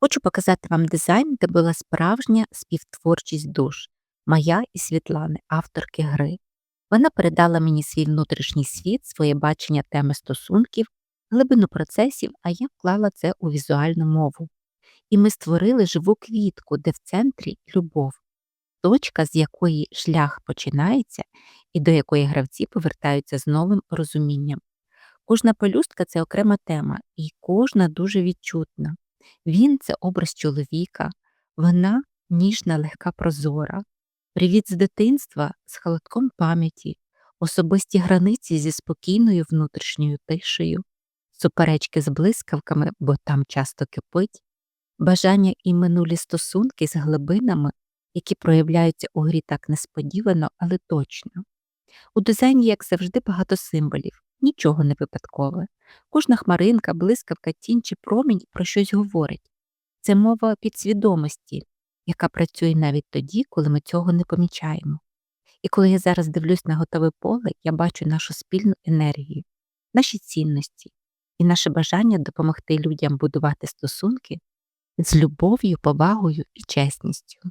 Хочу показати вам дизайн, де була справжня співтворчість душ моя і Світлани, авторки гри. Вона передала мені свій внутрішній світ, своє бачення теми стосунків, глибину процесів, а я вклала це у візуальну мову. І ми створили живу квітку, де в центрі любов, точка, з якої шлях починається і до якої гравці повертаються з новим розумінням. Кожна пелюстка це окрема тема, і кожна дуже відчутна. Він це образ чоловіка, вона ніжна, легка прозора, привіт з дитинства з холодком пам'яті, особисті границі зі спокійною внутрішньою тишею, суперечки з блискавками, бо там часто кипить, бажання і минулі стосунки з глибинами, які проявляються у грі так несподівано, але точно. У дизайні, як завжди, багато символів, нічого не випадкове. Кожна хмаринка, блискавка, тінь чи промінь про щось говорить. Це мова підсвідомості, яка працює навіть тоді, коли ми цього не помічаємо. І коли я зараз дивлюсь на готове поле, я бачу нашу спільну енергію, наші цінності і наше бажання допомогти людям будувати стосунки з любов'ю, повагою і чесністю.